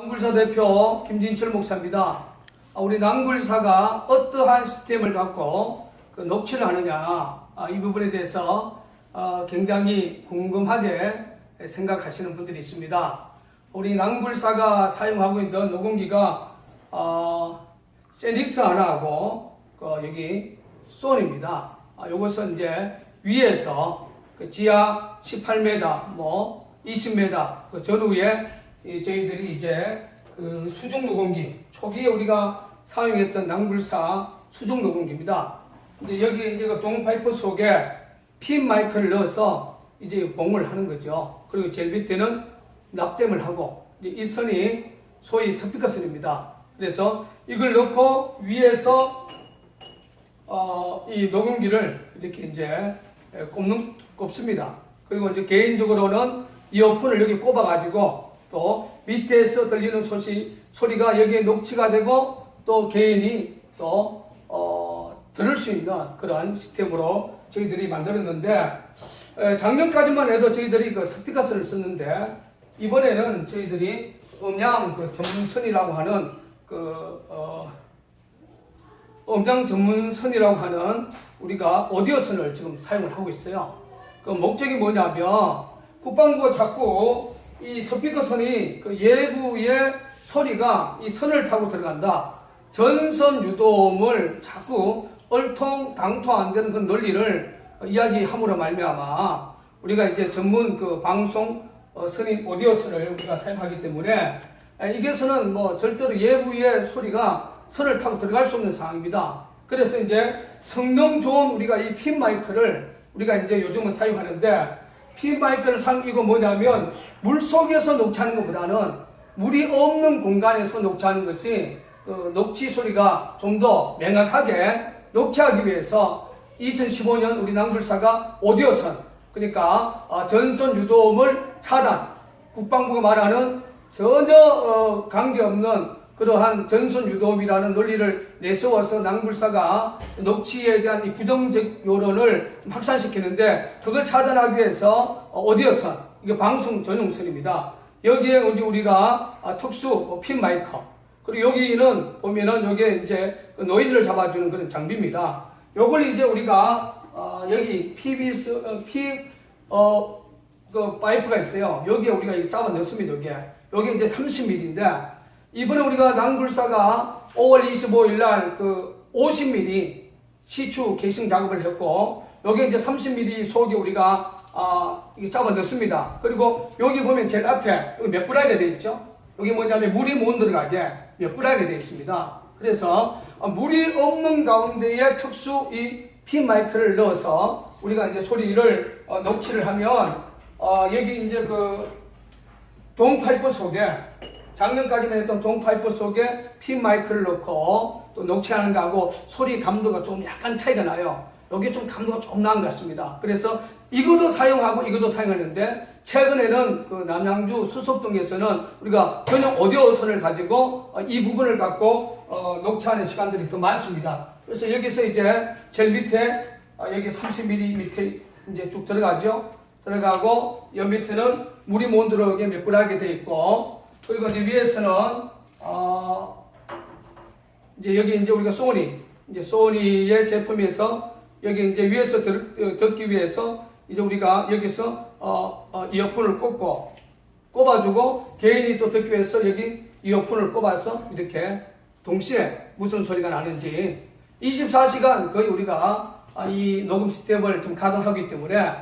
낭굴사 대표 김진철 목사입니다. 아, 우리 낭굴사가 어떠한 시스템을 갖고 그 녹취를 하느냐 아, 이 부분에 대해서 어, 굉장히 궁금하게 생각하시는 분들이 있습니다. 우리 낭굴사가 사용하고 있는 녹음기가 어, 세닉스 하나하고 그 여기 소니입니다. 아, 요것은 이제 위에서 그 지하 18m, 뭐 20m 그 전후에 이 저희들이 이제 그 수중 녹음기 초기에 우리가 사용했던 낭불사 수중 녹음기입니다. 근데 여기 이제 그 동파이프 속에 핀 마이크를 넣어서 이제 봉을 하는 거죠. 그리고 제일 밑에는 납땜을 하고 이제 이 선이 소위 스피커 선입니다. 그래서 이걸 넣고 위에서 어, 이 녹음기를 이렇게 이제 꼽는, 꼽습니다. 그리고 이제 개인적으로는 이어폰을 여기 꼽아가지고 또 밑에서 들리는 소시, 소리가 여기에 녹취가 되고 또 개인이 또, 어, 들을 수 있는 그런 시스템으로 저희들이 만들었는데 에, 작년까지만 해도 저희들이 그 스피커스를 썼는데 이번에는 저희들이 음량 그 전문선이라고 하는 그, 어, 음량 전문선이라고 하는 우리가 오디오선을 지금 사용을 하고 있어요. 그 목적이 뭐냐면 국방부가 자꾸 이 스피커선이 그 예부의 소리가 이 선을 타고 들어간다. 전선 유도음을 자꾸 얼통당통 안 되는 그 논리를 이야기함으로 말미암아 우리가 이제 전문 그 방송 어, 선인 오디오선을 우리가 사용하기 때문에 아, 이게서는 뭐 절대로 예부의 소리가 선을 타고 들어갈 수 없는 상황입니다. 그래서 이제 성능 좋은 우리가 이 핀 마이크를 우리가 이제 요즘은 사용하는데 핀 마이크를 상 이거 뭐냐면 물 속에서 녹취하는 것보다는 물이 없는 공간에서 녹취하는 것이 그 녹취 소리가 좀 더 명확하게 녹취하기 위해서 2015년 우리 낭불사가 오디오선 그러니까 어, 전선 유도음을 차단 국방부가 말하는 전혀 어, 관계없는 그러한 전선 유도음이라는 논리를 내세워서 낭불사가 녹취에 대한 이 부정적 여론을 확산시키는데 그걸 차단하기 위해서 어, 오디오선 이게 방송 전용선입니다. 여기에 이제 우리가 아, 특수 어, 핀 마이크 그리고 여기는 보면은 여기에 이제 그 노이즈를 잡아주는 그런 장비입니다. 요걸 이제 우리가 어, 여기 PBS 어, P 어, 그 파이프가 있어요. 여기에 우리가 잡아 넣습니다. 여기에 여기 이제 30mm인데 이번에 우리가 낭불사가 5월 25일 날 그 50mm 시추 게이싱 작업을 했고 여기 이제 30mm 속에 우리가 아 이게 잡아 넣습니다. 그리고 여기 보면 제일 앞에 여기 몇 브라이가 되어 있죠? 여기 뭐냐면 물이 못 들어가게 몇 브라이가 되어 있습니다. 그래서 어, 물이 없는 가운데에 특수 이 핀 마이크를 넣어서 우리가 이제 소리를 어, 녹취를 하면 어, 여기 이제 그 동파이프 속에 작년까지만 했던 동파이프 속에 핀 마이크를 넣고 또 녹취하는 거하고 소리 감도가 좀 약간 차이가 나요. 여기 좀 감도가 좀 나은 것 같습니다. 그래서 이것도 사용하고 이것도 사용하는데 최근에는 그 남양주 수석동에서는 우리가 전용 오디오 선을 가지고 어, 이 부분을 갖고 어, 녹취하는 시간들이 더 많습니다. 그래서 여기서 이제 제일 밑에 어, 여기 30mm 밑에 이제 쭉 들어가죠. 들어가고 옆 밑에는 물이 못 들어오게 메꾸라게 돼 있고 그리고 이제 위에서는 어 이제 여기 이제 우리가 소니 이제 소니의 제품에서 여기 이제 위에서 들, 어, 듣기 위해서 이제 우리가 여기서 어, 어 이어폰을 꽂고 꼽아주고 개인이 또 듣기 위해서 여기 이어폰을 꼽아서 이렇게 동시에 무슨 소리가 나는지 24시간 거의 우리가 아, 이 녹음 시스템을 좀 가동하기 때문에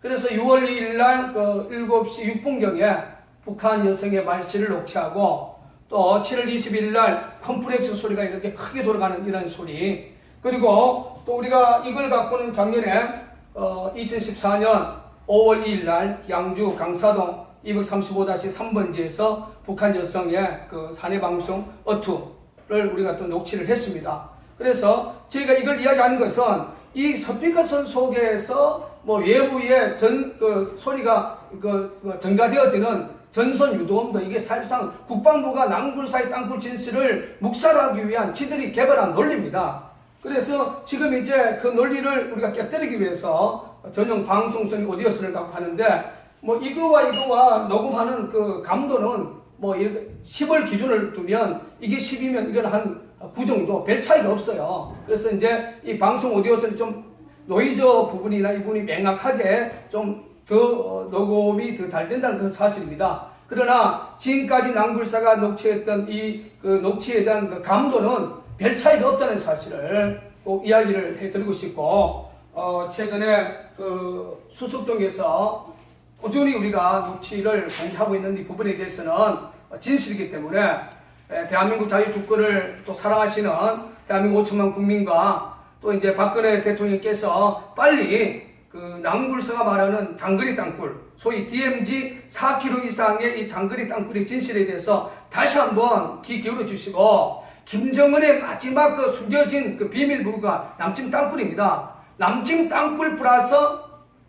그래서 6월 2일 날 그 7시 6분경에 북한 여성의 말씨를 녹취하고 또 7월 20일 날 컴플렉스 소리가 이렇게 크게 돌아가는 이런 소리 그리고 또 우리가 이걸 갖고는 작년에 어, 2014년 5월 2일 날 양주 강사동 235-3번지에서 북한 여성의 그 사내 방송 어투를 우리가 또 녹취를 했습니다. 그래서 저희가 이걸 이야기하는 것은 이 스피커선 속에서 뭐 외부의 전 그 소리가 그, 그 전가되어지는 전선 유도음도 이게 사실상 국방부가 낭굴사의 땅굴 진실을 묵살하기 위한 지들이 개발한 논리입니다. 그래서 지금 이제 그 논리를 우리가 깨뜨리기 위해서 전용 방송성이 오디오스를 갖고 하는데 뭐 이거와 이거와 녹음하는 그 감도는 뭐 10을 기준을 두면 이게 10이면 이건 한 9 정도 별 차이가 없어요. 그래서 이제 이 방송 오디오에서는 좀 노이즈 부분이나 이 부분이 명확하게 좀 더 녹음이 더 잘 된다는 것은 사실입니다. 그러나 지금까지 낭불사가 녹취했던 이 그 녹취에 대한 그 감도는 별 차이가 없다는 사실을 꼭 이야기를 해드리고 싶고 어 최근에 그 수석동에서 꾸준히 우리가 녹취를 공개하고 있는 이 부분에 대해서는 진실이기 때문에 에, 대한민국 자유주권을 또 사랑하시는 대한민국 5천만 국민과 또 이제 박근혜 대통령께서 빨리 그 낭굴서가 말하는 장거리 땅굴, 소위 DMZ 4km 이상의 이 장거리 땅굴의 진실에 대해서 다시 한번 귀 기울여 주시고 김정은의 마지막 그 숨겨진 그 비밀부가 남침 땅굴입니다. 남침 땅굴 플러스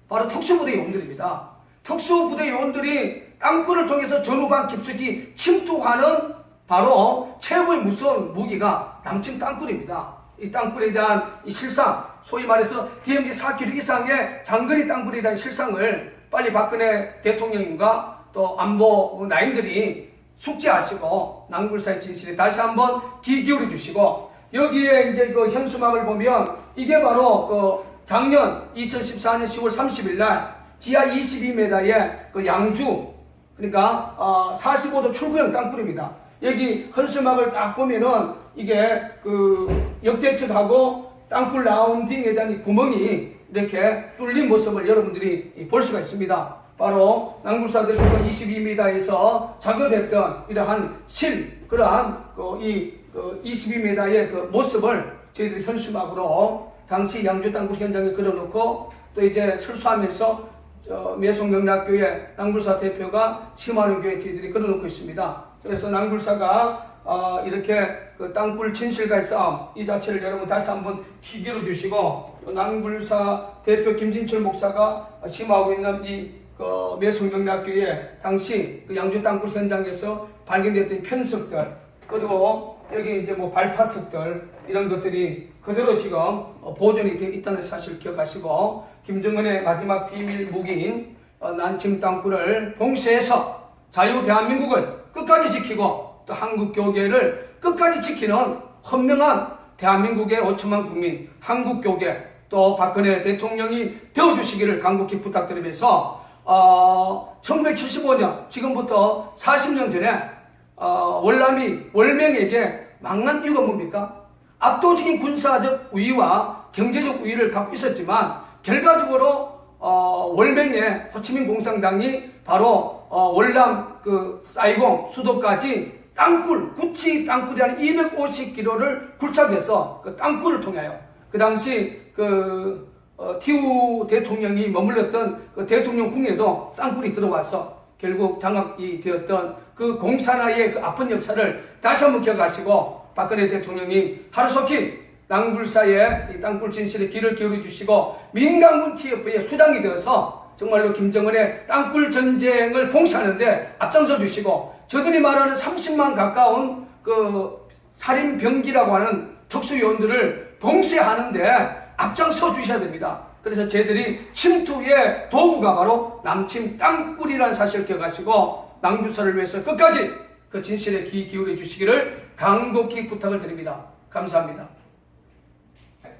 바로 특수부대 요원들입니다. 특수부대 요원들이 땅굴을 통해서 전후방 깊숙이 침투하는 바로 최고의 무서운 무기가 남친 땅굴입니다. 이 땅굴에 대한 이 실상, 소위 말해서 DMZ 4km 이상의 장거리 대한 실상을 빨리 박근혜 대통령님과 또 안보 라인들이 숙지하시고 낭굴 사의 진실에 다시 한번 귀 기울여 주시고 여기에 이제 그 현수막을 보면 이게 바로 그 작년 2014년 10월 30일 날 지하 22m의 그 양주 그러니까 어 45도 출구형 땅굴입니다. 여기 현수막을 딱 보면은 이게 그 역대측하고 땅굴 라운딩에 대한 이 구멍이 이렇게 뚫린 모습을 여러분들이 볼 수가 있습니다. 바로 낭굴사대교가 22m에서 작업했던 이러한 실 그러한 그 이 그 22m의 그 모습을 저희들이 현수막으로 당시 양주 땅굴 현장에 그려놓고 또 이제 철수하면서 저 매송명락교회 낭굴사 대표가 심하는 교회 저희들이 그려놓고 있습니다. 그래서 낭굴사가 어, 이렇게 그 땅굴 진실과의 싸움 이 자체를 여러분 다시 한번 기기로 주시고 또 낭굴사 대표 김진철 목사가 심하고 있는 이 그 매송명락교회 당시 그 양주 땅굴 현장에서 발견됐던 편석들 그리고 여기 이제 뭐 발파석들 이런 것들이 그대로 지금 어, 보존이 되어 있다는 사실 기억하시고 김정은의 마지막 비밀 무기인 어, 난침 땅굴을 봉쇄해서 자유 대한민국을 끝까지 지키고 또 한국 교계를 끝까지 지키는 현명한 대한민국의 5천만 국민 한국 교계 또 박근혜 대통령이 되어주시기를 간곡히 부탁드리면서 어, 1975년 지금부터 40년 전에 어, 월남이 월명에게 망한 이유가 뭡니까? 압도적인 군사적 우위와 경제적 우위를 갖고 있었지만 결과적으로 어, 월명의 호치민 공산당이 바로 어, 월남 그 사이공 수도까지 땅굴 구치 땅굴이 한 250km를 굴착해서 그 땅굴을 통하여 그 당시 그 어, 티우 대통령이 머물렀던 그 대통령 궁에도 땅굴이 들어와서 결국 장악이 되었던 그 공산화의 그 아픈 역사를 다시 한번 기억하시고 박근혜 대통령이 하루속히 낭굴사의 이 땅굴 진실에 귀를 기울여 주시고 민간군 TF의 수장이 되어서 정말로 김정은의 땅굴 전쟁을 봉쇄하는데 앞장서 주시고 저들이 말하는 30만 가까운 그 살인병기라고 하는 특수요원들을 봉쇄하는데 앞장서 주셔야 됩니다. 그래서 저희들이 침투의 도구가 바로 남침 땅굴이라는 사실을 기억하시고 낭주사를 위해서 끝까지 그 진실에 귀 기울여 주시기를 강독히 부탁을 드립니다. 감사합니다.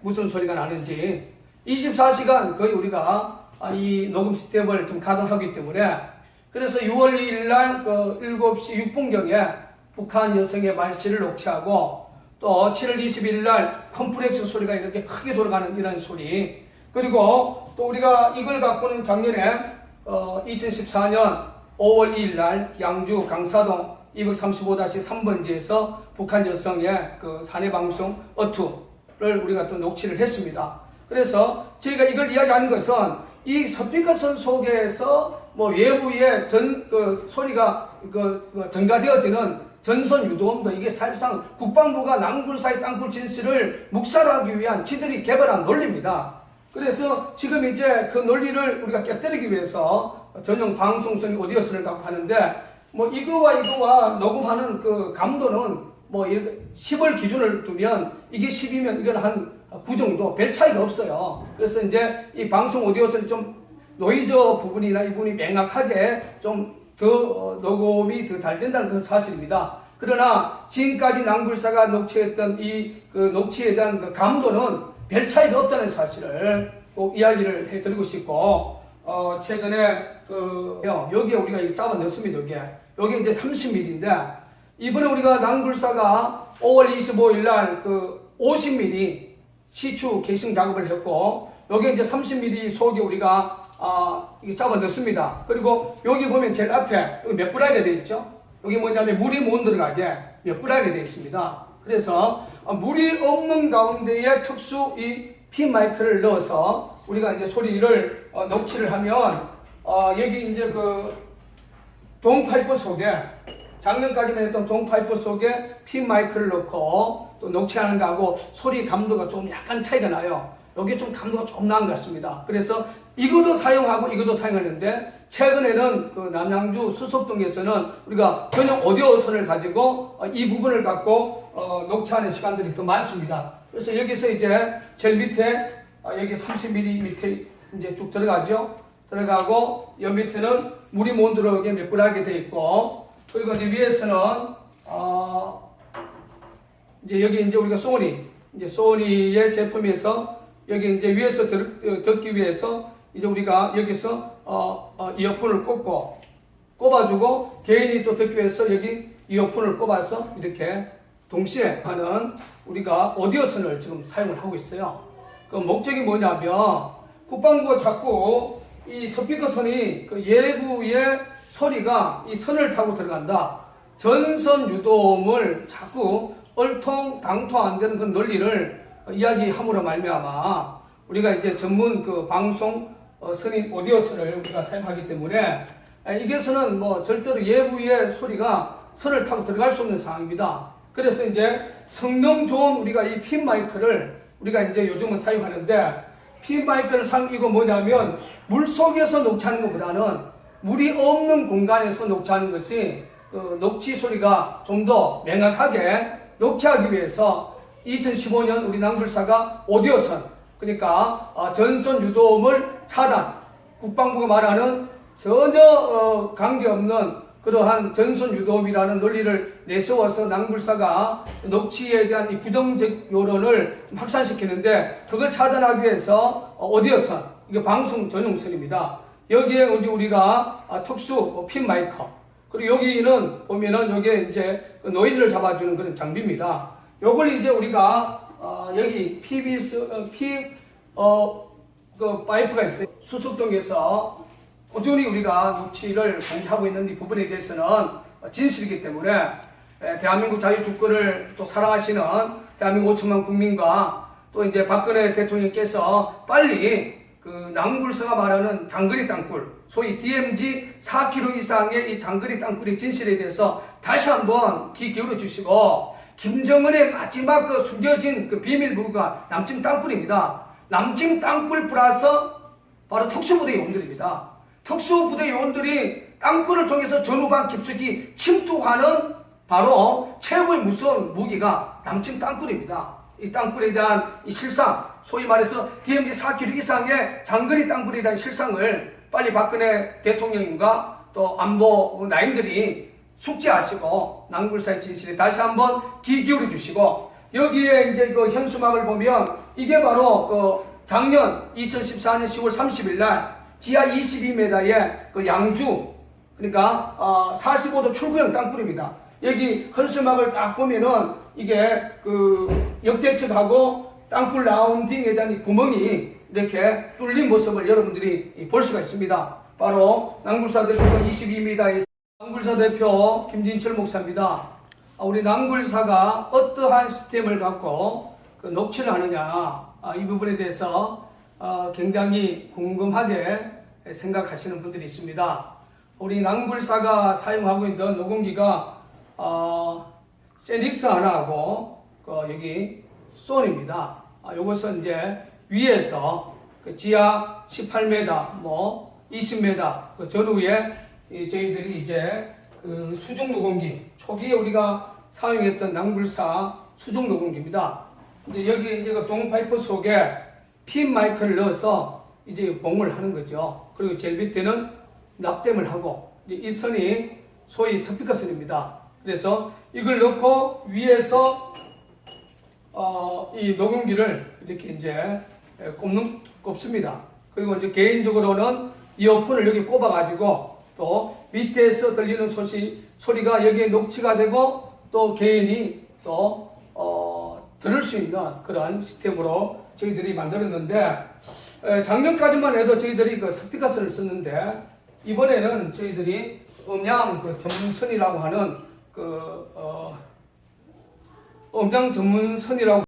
무슨 소리가 나는지 24시간 거의 우리가 아, 이 녹음 시스템을 좀 가동하기 때문에 그래서 6월 2일 날그 7시 6분경에 북한 여성의 말씨를 녹취하고 또 7월 20일 날 컴플렉스 소리가 이렇게 크게 돌아가는 이런 소리 그리고 또 우리가 이걸 갖고는 작년에 어, 2014년 5월 2일 날 양주 강사동 235-3번지에서 북한 여성의 그 사내 방송 어투를 우리가 또 녹취를 했습니다. 그래서 저희가 이걸 이야기하는 것은 이 스피커선 속에서 뭐 외부의 전 그 소리가 그, 그 전가되어지는 전선 유도음도 이게 사실상 국방부가 낭굴사의 땅굴 진실을 묵살하기 위한 지들이 개발한 논리입니다. 그래서 지금 이제 그 논리를 우리가 깨뜨리기 위해서 전용 방송성 오디오스를 갖고 하는데 뭐 이거와 이거와 녹음하는 그 감도는 뭐 10을 기준을 두면 이게 10이면 이건 한 9 정도 별 차이가 없어요. 그래서 이제 이 방송 오디오스는 좀 노이즈 부분이나 이 부분이 명확하게 좀더 어, 녹음이 더 잘 된다는 것은 사실입니다. 그러나 지금까지 낭굴사가 녹취했던 이 그 녹취에 대한 그 감도는 별 차이가 없다는 사실을 꼭 이야기를 해드리고 싶고 어 최근에 그 여기에 우리가 잡아 넣습니다. 여기에 여기 이제 30mm인데 이번에 우리가 낭굴사가 5월 25일 날 그 50mm 시추 게싱 작업을 했고 여기 이제 30mm 속에 우리가 아 이게 잡아 넣습니다. 그리고 여기 보면 제일 앞에 여기 몇 뿌라게 되어 있죠? 여기 뭐냐면 물이 못 들어가게 몇 뿌라게 되어 있습니다. 그래서 어, 물이 없는 가운데에 특수 이 핀 마이크를 넣어서 우리가 이제 소리를 어, 녹취를 하면 어, 여기 이제 그 동파이프 속에 작년까지만 했던 동파이프 속에 핀 마이크를 넣고 또 녹취하는 거하고 소리 감도가 좀 약간 차이가 나요. 여기 좀 감도가 좀 나은 것 같습니다. 그래서 이것도 사용하고 이것도 사용하는데 최근에는 그 남양주 수석동에서는 우리가 전용 오디오 선을 가지고 어, 이 부분을 갖고 어, 녹취하는 시간들이 더 많습니다. 그래서 여기서 이제 제일 밑에 어, 여기 30mm 밑에 이제 쭉 들어가죠. 들어가고 여 밑에는 물이 못 들어오게 몇 분하게 돼 있고 그리고 이제 위에서는 어 이제 여기 이제 우리가 소니 이제 소니의 제품에서 여기 이제 위에서 들, 어, 듣기 위해서 이제 우리가 여기서 어, 어 이어폰을 꽂고 꼽아주고 개인이 또 듣기 위해서 여기 이어폰을 꼽아서 이렇게 동시에 하는 우리가 오디오선을 지금 사용을 하고 있어요. 그 목적이 뭐냐면 국방부가 자꾸 이 스피커선이 그 예부의 소리가 이 선을 타고 들어간다. 전선 유동을 자꾸 얼통당통 안 되는 그 논리를 이야기함으로 말미암아 우리가 이제 전문 그 방송 어, 선인 오디오선을 우리가 사용하기 때문에 아, 이게서는 뭐 절대로 예부의 소리가 선을 타고 들어갈 수 없는 상황입니다. 그래서 이제 성능 좋은 우리가 이 핀 마이크를 우리가 이제 요즘은 사용하는데 핀 마이크를 상 이거 뭐냐면 물 속에서 녹취하는 것보다는 물이 없는 공간에서 녹취하는 것이 그 녹취 소리가 좀 더 명확하게 녹취하기 위해서 2015년 우리 낭불사가 오디오선 그러니까 어, 전선 유도음을 차단 국방부가 말하는 전혀 어, 관계없는 그러한 전선 유도음이라는 논리를 내세워서 낭불사가 녹취에 대한 이 부정적 여론을 확산시키는데 그걸 차단하기 위해서 어, 오디오선 이게 방송 전용선입니다. 여기에 이제 우리가 아, 특수 어, 핀 마이크 그리고 여기는 보면은 여기에 이제 그 노이즈를 잡아주는 그런 장비입니다. 요걸 이제 우리가 어, 여기 PBS 어, P 어 그 파이프가 있어요. 수습동에서 꾸준히 우리가 녹취를 공개하고 있는 이 부분에 대해서는 진실이기 때문에 에, 대한민국 자유주권을 또 사랑하시는 대한민국 5천만 국민과 또 이제 박근혜 대통령께서 빨리 그 남굴서가 말하는 장거리 땅굴, 소위 DMZ 4km 이상의 이 장거리 땅굴의 진실에 대해서 다시 한번 귀 기울여 주시고 김정은의 마지막 그 숨겨진 그 비밀부가 남침 땅굴입니다. 남침 땅굴 플러스 바로 특수부대 요원들입니다. 특수부대 요원들이 땅굴을 통해서 전후방 깊숙이 침투하는 바로 최고의 무서운 무기가 남침 땅굴입니다. 이 땅굴에 대한 이 실상, 소위 말해서 DMZ 4km 이상의 장거리 땅굴에 대한 실상을 빨리 박근혜 대통령과 또 안보 라인들이 숙지하시고 낭굴사의 진실에 다시 한번 귀 기울여 주시고 여기에 이제 그 현수막을 보면 이게 바로 그 작년 2014년 10월 30일 날 지하 22m의 그 양주 그러니까 어 45도 출구형 땅굴입니다. 여기 현수막을 딱 보면은 이게 그 역대측하고 땅굴 라운딩에 대한 이 구멍이 이렇게 뚫린 모습을 여러분들이 볼 수가 있습니다. 바로 낭굴사 대표가 22m에서 낭굴사 대표 김진철 목사입니다. 아, 우리 낭굴사가 어떠한 시스템을 갖고 그 녹취를 하느냐 아, 이 부분에 대해서 어, 굉장히 궁금하게 생각하시는 분들이 있습니다. 우리 낭굴사가 사용하고 있는 녹음기가 어, 세닉스 하나하고 그 여기 손입니다. 아, 요것은 이제 위에서 그 지하 18m, 뭐 20m 그 전후에 이 저희들이 이제 그 수중 녹음기 초기에 우리가 사용했던 낭불사 수중 녹음기입니다. 근데 여기 이제 그 동파이프 속에 핀 마이크를 넣어서 이제 봉을 하는 거죠. 그리고 제일 밑에는 납땜을 하고 이제 이 선이 소위 스피커 선입니다. 그래서 이걸 넣고 위에서 어, 이 녹음기를 이렇게 이제 꼽는 꼽습니다. 그리고 이제 개인적으로는 이어폰을 여기 꼽아가지고 또 밑에서 들리는 소시, 소리가 여기에 녹취가 되고 또 개인이 또 어, 들을 수 있는 그런 시스템으로 저희들이 만들었는데 에, 작년까지만 해도 저희들이 그 스피커스를 썼는데 이번에는 저희들이 음량 그 전문선이라고 하는 그 어, 음량 전문선이라고